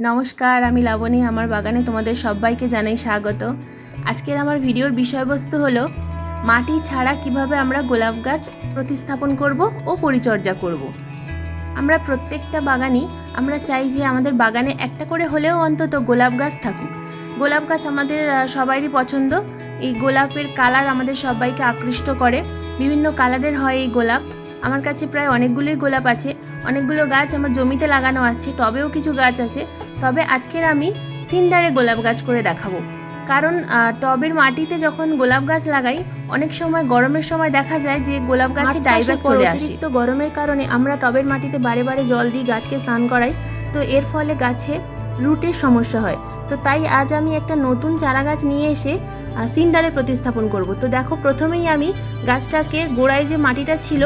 নমস্কার, আমি লাবণী, আমার বাগানে তোমাদের সবাইকে জানাই স্বাগত। আজকের আমার ভিডিওর বিষয়বস্তু হলো, মাটি ছাড়া কীভাবে আমরা গোলাপ গাছ প্রতিস্থাপন করব ও পরিচর্যা করব। আমরা প্রত্যেকটা বাগানই, আমরা চাই যে আমাদের বাগানে একটা করে হলেও অন্তত গোলাপ গাছ থাকুক। গোলাপ গাছ আমাদের সবারই পছন্দ। এই গোলাপের কালার আমাদের সবাইকে আকৃষ্ট করে। বিভিন্ন কালারের হয় এই গোলাপ। আমার কাছে প্রায় অনেকগুলোই গোলাপ আছে। অনেকগুলো গাছ আমার জমিতে লাগানো আছে টবেও কিছু গাছ আছে। তবে আজকের আমি সিন্ডারে গোলাপ গাছ করে দেখাবো। কারণ টবের মাটিতে যখন গোলাপ গাছ লাগাই অনেক সময় গরমের সময় দেখা যায় যে গোলাপ গাছে ডাইব্যাক চলে আসে। তো গরমের কারণে আমরা টবের মাটিতে বারে বারে জল দিই গাছকে স্নান করাই তো এর ফলে গাছে রুটের সমস্যা হয়। তো তাই আজ আমি একটা নতুন চারা গাছ নিয়ে এসে সিন্ডারে প্রতিস্থাপন করব। তো দেখো প্রথমেই আমি গাছটাকে গোড়ায় যে মাটিটা ছিল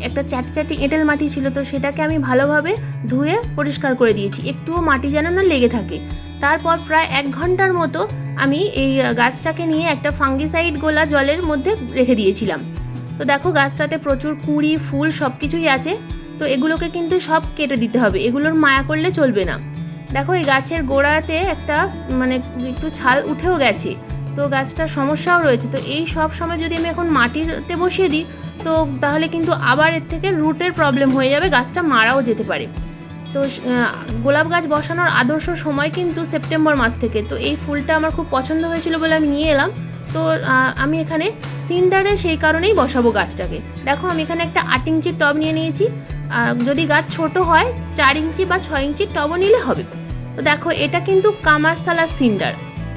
একটা চ্যাটচ্যাটি এঁটেল মাটি ছিল, তো সেটাকে আমি ভালোভাবে ধুয়ে পরিষ্কার করে দিয়েছি। একটুও মাটি যেন না লেগে থাকে। তারপর প্রায় এক ঘণ্টার মতো আমি এই গাছটাকে নিয়ে একটা ফাঙ্গিসাইড গোলা জলের মধ্যে রেখে দিয়েছিলাম। তো দেখো গাছটাতে প্রচুর কুঁড়ি, ফুল সব কিছুই আছে। তো এগুলোকে কিন্তু সব কেটে দিতে হবে। এগুলোর মায়া করলে চলবে না। দেখো এই গাছের গোড়াতে একটা মানে একটু ছাল উঠেও গেছে। তো গাছটার সমস্যাও রয়েছে। তো এই সব সময় যদি আমি এখন মাটিতে বসিয়ে দিই, তো তাহলে কিন্তু আবার এর থেকে রুটের প্রবলেম হয়ে যাবে, গাছটা মারাও যেতে পারে। তো গোলাপ গাছ বসানোর আদর্শ সময় কিন্তু সেপ্টেম্বর মাস থেকে। তো এই ফুলটা আমার খুব পছন্দ হয়েছিল বলে আমি নিয়ে এলাম। তো আমি এখানে সিন্ডারে সেই কারণেই বসাবো গাছটাকে। দেখো, আমি এখানে একটা আট ইঞ্চির টব নিয়ে নিয়েছি। যদি গাছ ছোট হয়, চার ইঞ্চি বা ছয় ইঞ্চির টবও নিলে হবে। তো দেখো, এটা কিন্তু কামারসালা সিন্ডার।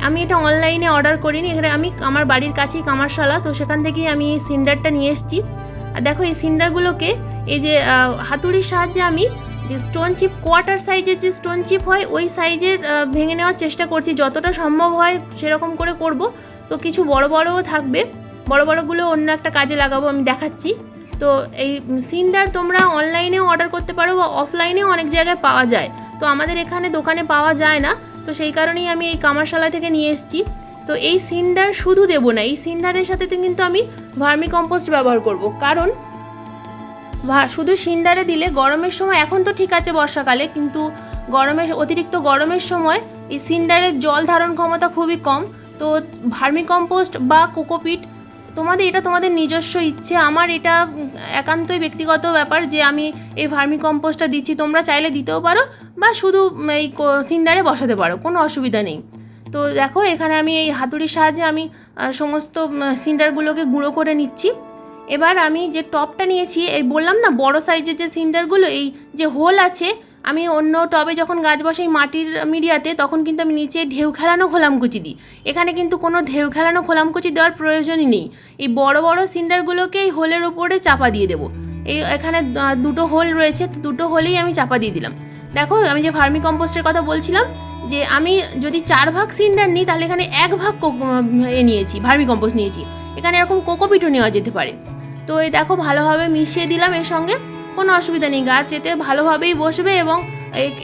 আমি এটা অনলাইনে অর্ডার করিনি, এখানে আমি আমার বাড়ির কাছেই কামারশালা, তো সেখান থেকেই আমি এই সিন্ডারটা নিয়ে এসেছি। আর দেখো এই সিন্ডারগুলোকে, এই যে হাতুড়ির সাহায্যে আমি যে স্টোন চিপ কোয়ার্টার সাইজের যে স্টোন চিপ হয়, ওই সাইজের ভেঙে নেওয়ার চেষ্টা করছি। যতটা সম্ভব হয় সেরকম করে করব। তো কিছু বড় বড়ও থাকবে, বড় বড়গুলো অন্য একটা কাজে লাগাবো, আমি দেখাচ্ছি। তো এই সিন্ডার তোমরা অনলাইনেও অর্ডার করতে পারো বা অফলাইনেও অনেক জায়গায় পাওয়া যায়। তো আমাদের এখানে দোকানে পাওয়া যায় না। তো সেই কারণেই আমি এই কামারশালা থেকে নিয়ে এসেছি। তো এই সিন্ডার শুধু দেবো না, এই সিন্ডারের সাথে কিন্তু আমি ভার্মি কম্পোস্ট ব্যবহার করব। কারণ শুধু সিন্ডারে দিলে গরমের সময়, এখন তো ঠিক আছে বর্ষাকালে, কিন্তু গরমের অতিরিক্ত গরমের সময় এই সিন্ডারের জল ধারণ ক্ষমতা খুবই কম। তো ভার্মি কম্পোস্ট বা কোকোপিট তোমাদের, এটা তোমাদের নিজস্ব ইচ্ছে। আমার এটা একান্তই ব্যক্তিগত ব্যাপার যে আমি এই ভার্মি কম্পোস্টটা দিচ্ছি। তোমরা চাইলে দিতেও পারো বা শুধু এই সিন্ডারে বসাতে পারো, কোনো অসুবিধা নেই। তো দেখো, এখানে আমি এই হাতুড়ির সাহায্যে আমি সমস্ত সিন্ডারগুলোকে গুঁড়ো করে নিচ্ছি। এবার আমি যে টপটা নিয়েছি, এই বললাম না, বড় সাইজের যে সিন্ডারগুলো, এই যে হোল আছে আমি অন্য টবে যখন গাছ বসাই মাটির মিডিয়াতে, তখন কিন্তু আমি নিচে ঢেউ খেলানো খোলামকুচি দিই। এখানে কিন্তু কোনো ঢেউ খেলানো খোলামকুচি দেওয়ার প্রয়োজনই নেই। এই বড় বড় সিন্ডারগুলোকে এই হোলের ওপরে চাপা দিয়ে দেবো। এই এখানে দুটো হোল রয়েছে দুটো হোলেই আমি চাপা দিয়ে দিলাম। দেখো, আমি যে ভার্মি কম্পোস্টের কথা বলছিলাম, যে আমি যদি চার ভাগ সিন্ডার নিই, তাহলে এখানে এক ভাগ এ নিয়েছি, ভার্মি কম্পোস্ট নিয়েছি। এখানে এরকম কোকোপিটও নেওয়া যেতে পারে। তো এই দেখো, ভালোভাবে মিশিয়ে দিলাম এর সঙ্গে। কোনো অসুবিধা নেই। গাছ এতে ভালোভাবেই বসবে এবং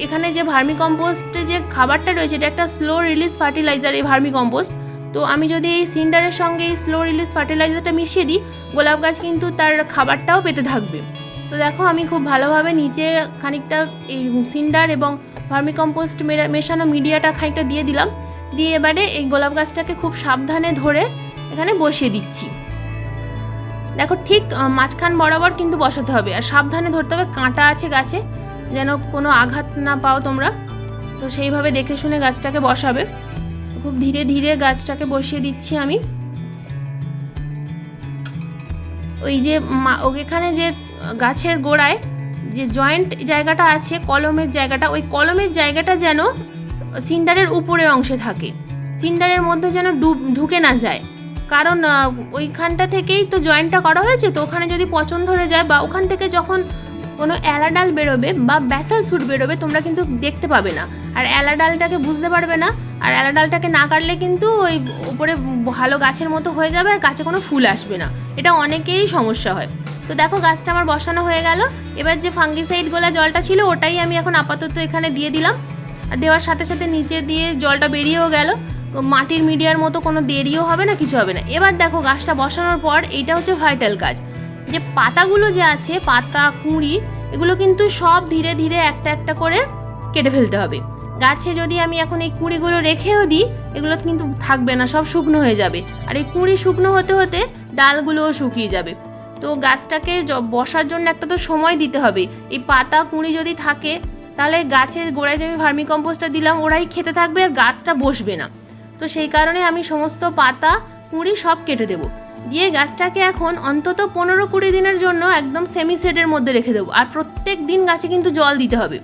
এখানে যে ভার্মি কম্পোস্টে যে খাবারটা রয়েছে, এটা একটা স্লো রিলিজ ফার্টিলাইজার এই ভার্মি কম্পোস্ট তো আমি যদি এই সিন্ডারের সঙ্গে এই স্লো রিলিজ ফার্টিলাইজারটা মিশিয়ে দিই, গোলাপ গাছ কিন্তু তার খাবারটাও পেতে থাকবে। তো দেখো, আমি খুব ভালোভাবে নিচে খানিকটা এই সিন্ডার এবং ভার্মি কম্পোস্ট মেশানো মিডিয়াটা খানিকটা দিয়ে দিলাম। দিয়ে এবারে এই গোলাপ গাছটাকে খুব সাবধানে ধরে এখানে বসিয়ে দিচ্ছি। দেখো ঠিক মাঝখান বরাবর কিন্তু বসাতে হবে। আর সাবধানে ধরতে হবে, কাঁটা আছে গাছে, যেন কোনো আঘাত না পাও তোমরা। তো সেইভাবে দেখে শুনে গাছটাকে বসাবে। খুব ধীরে ধীরে গাছটাকে বসিয়ে দিচ্ছি আমি। ওই যে ওখানে যে গাছের গোড়ায় যে জয়েন্ট জায়গাটা আছে, কলমের জায়গাটা, ওই কলমের জায়গাটা যেন সিন্ডারের উপরের অংশে থাকে। সিন্ডারের মধ্যে যেন ডুব, ঢুকে না যায়। কারণ ওইখানটা থেকেই তো জয়েন্টটা করা হয়েছে, তো ওখানে যদি পচন ধরে যায় বা ওখান থেকে যখন কোনো অ্যালাডাল বেরোবে বা ব্যাসাল স্যুট বেরোবে, তোমরা কিন্তু দেখতে পাবে না। আর অ্যালাডালটাকে বুঝতে পারবে না, আর অ্যালাডালটাকে না কাটলে কিন্তু ওই উপরে ভালো গাছের মতো হয়ে যাবে আর গাছে কোনো ফুল আসবে না। এটা অনেকেরই সমস্যা হয়। তো দেখো গাছটা আমার বসানো হয়ে গেল। এবার যে ফাঙ্গিসাইড গোলা জলটা ছিল, ওটাই আমি এখন আপাতত এখানে দিয়ে দিলাম। আর দেওয়ার সাথে সাথে নিচে দিয়ে জলটা বেরিয়েও গেল। মাটির মিডিয়ার মতো কোনো দেরিও হবে না, কিছু হবে না। এবার দেখো গাছটা বসানোর পর এইটা হচ্ছে ভাইটাল কাজ যে পাতাগুলো যে আছে, পাতা, কুঁড়ি, এগুলো কিন্তু সব ধীরে ধীরে একটা একটা করে কেটে ফেলতে হবে। গাছে যদি আমি এখন এই কুঁড়িগুলো রেখেও দিই, এগুলো কিন্তু থাকবে না, সব শুকনো হয়ে যাবে। আর এই কুঁড়ি শুকনো হতে হতে ডালগুলোও শুকিয়ে যাবে। তো গাছটাকে বসার জন্য একটা তো সময় দিতে হবে। এই পাতা, কুঁড়ি যদি থাকে, তাহলে গাছের গোড়ায় যে আমি ভার্মি কম্পোস্টটা দিলাম, ওরাই খেতে থাকবে আর গাছটা বসবে না। তো সেই কারণে আমি সমস্ত পাতা, কুঁড়ি সব কেটে দেবো। দিয়ে গাছটাকে এখন অন্তত পনেরো কুড়ি দিনের জন্য একদম সেমি সেডের মধ্যে রেখে দেবো। আর প্রত্যেক দিন গাছে কিন্তু জল দিতে হবে।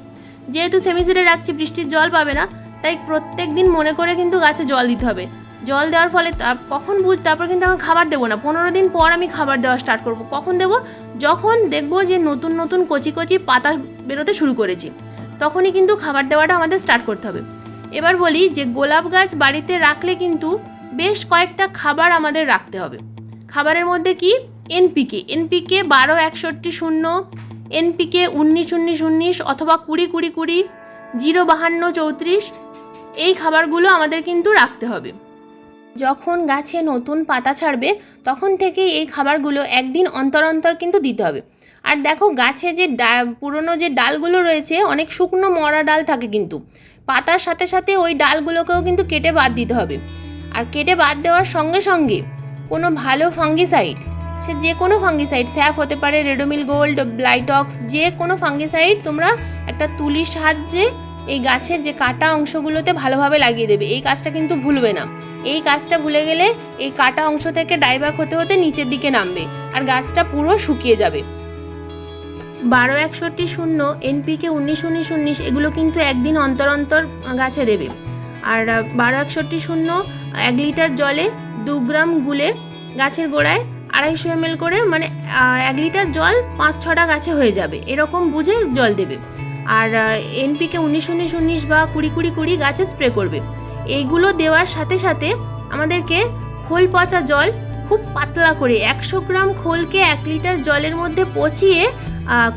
যেহেতু সেমি সেডে রাখছি, বৃষ্টির জল পাবে না, তাই প্রত্যেক দিন মনে করে কিন্তু গাছে জল দিতে হবে। জল দেওয়ার ফলে কখন বুঝ, তারপর কিন্তু আমি খাবার দেবো না। পনেরো দিন পর আমি খাবার দেওয়া স্টার্ট করব। কখন দেবো? যখন দেখব যে নতুন নতুন কচি কচি পাতা বেরোতে শুরু করেছি, তখনই কিন্তু খাবার দেওয়াটা আমাদের স্টার্ট করতে হবে। এবার বলি যে গোলাপ গাছ বাড়িতে রাখলে কিন্তু বেশ কয়েকটা খাবার আমাদের রাখতে হবে। খাবারের মধ্যে কি? এনপিকে এনপিকে বারো, একষট্টি, শূন্য এনপিকে উনিশ উনিশ উনিশ অথবা কুড়ি কুড়ি কুড়ি, জিরো, বাহান্ন, চৌত্রিশ, এই খাবারগুলো আমাদের কিন্তু রাখতে হবে। যখন গাছে নতুন পাতা ছাড়বে, তখন থেকেই এই খাবারগুলো একদিন অন্তর অন্তর কিন্তু দিতে হবে। আর দেখো গাছে যে পুরনো যে ডালগুলো রয়েছে, অনেক শুকনো মরা ডাল থাকে কিন্তু। পাতার সাথে সাথে ওই ডালগুলোকেও কিন্তু কেটে বাদ দিতে হবে। আর কেটে বাদ দেওয়ার সঙ্গে সঙ্গে কোনো ভালো ফাঙ্গিসাইড, সে যে কোনো ফাঙ্গিসাইড, স্যাফ হতে পারে, রেডোমিল গোল্ড, ব্লাইটক্স, যে কোনো ফাঙ্গিসাইড তোমরা একটা তুলির সাহায্যে এই গাছের যে কাটা অংশগুলোতে ভালোভাবে লাগিয়ে দেবে। এই কাজটা কিন্তু ভুলবে না। এই কাজটা ভুলে গেলে এই কাটা অংশ থেকে ডাইব্যাক হতে হতে নিচের দিকে নামবে। আর গাছটা পুরো শুকিয়ে যাবে। বারো একষট্টি শূন্য, এনপিকে উনিশ উনিশ উনিশ এগুলো কিন্তু একদিন অন্তর অন্তর গাছে দেবে। আর বারো একষট্টি শূন্য, এক লিটার জলে দু গ্রাম গুলে গাছের গোড়ায় আড়াইশো এমএল করে মানে এক লিটার জল পাঁচ ছটা গাছে হয়ে যাবে। এরকম বুঝে জল দেবে। আর এনপিকে উনিশ উনিশ উনিশ বা কুড়ি কুড়ি কুড়ি গাছে স্প্রে করবে। এইগুলো দেওয়ার সাথে সাথে আমাদেরকে খোল পচা জল খুব পাতলা করে একশো গ্রাম খোলকে এক লিটার জলের মধ্যে পচিয়ে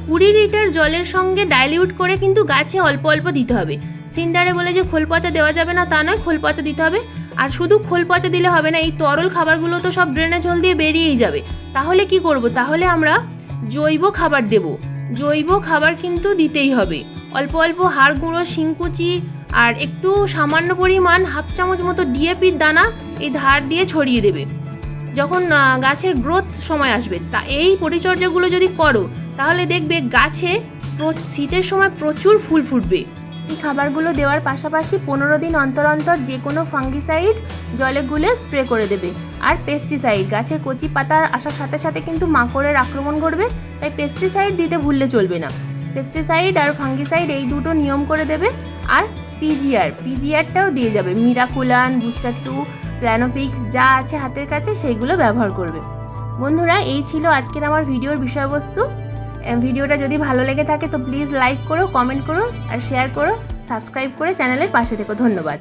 কুড়ি লিটার জলের সঙ্গে ডাইলিউট করে কিন্তু গাছে অল্প অল্প দিতে হবে। সিন্ডারে বলে যে খোল পচা দেওয়া যাবে না তা নয়, খোল পচা দিতে হবে। আর শুধু খোল পচা দিলে হবে না, এই তরল খাবারগুলো তো সব ড্রেনেজ হল দিয়ে বেরিয়েই যাবে। তাহলে কি করব? তাহলে আমরা জৈব খাবার দেব। জৈব খাবার কিন্তু দিতেই হবে। অল্প অল্প হাড় গুঁড়ো, শিংকুচি আর একটু সামান্য পরিমাণ হাফ চামচ মতো ডিএপির দানা এই ধার দিয়ে ছড়িয়ে দেবে। যখন গাছের গ্রোথ সময় আসবে, তা এই পরিচর্যাগুলো যদি করো, তাহলে দেখবে গাছে শীতের সময় প্রচুর ফুল ফুটবে। এই খাবারগুলো দেওয়ার পাশাপাশি পনেরো দিন অন্তর অন্তর যে কোনো ফাঙ্গিসাইড জলে গুলে স্প্রে করে দেবে। আর পেস্টিসাইড গাছের কচি পাতার আসার সাথে সাথে কিন্তু মাকড়ের আক্রমণ করবে তাই পেস্টিসাইড দিতে ভুললে চলবে না। পেস্টিসাইড আর ফাঙ্গিসাইড এই দুটো নিয়ম করে দেবে। আর পিজিআর পিজিআরটাও দিয়ে যাবে। মিরাকুলান বুস্টার টু প্ল্যানোফিক্স যা আছে হাতের কাছে সেইগুলো ব্যবহার করবে। বন্ধুরা, এই ছিল আজকের আমার ভিডিওর বিষয়বস্তু। ভিডিওটা যদি ভালো লেগে থাকে তো প্লিজ লাইক করো কমেন্ট করো আর শেয়ার করো সাবস্ক্রাইব করে চ্যানেলের পাশে থেকো। ধন্যবাদ।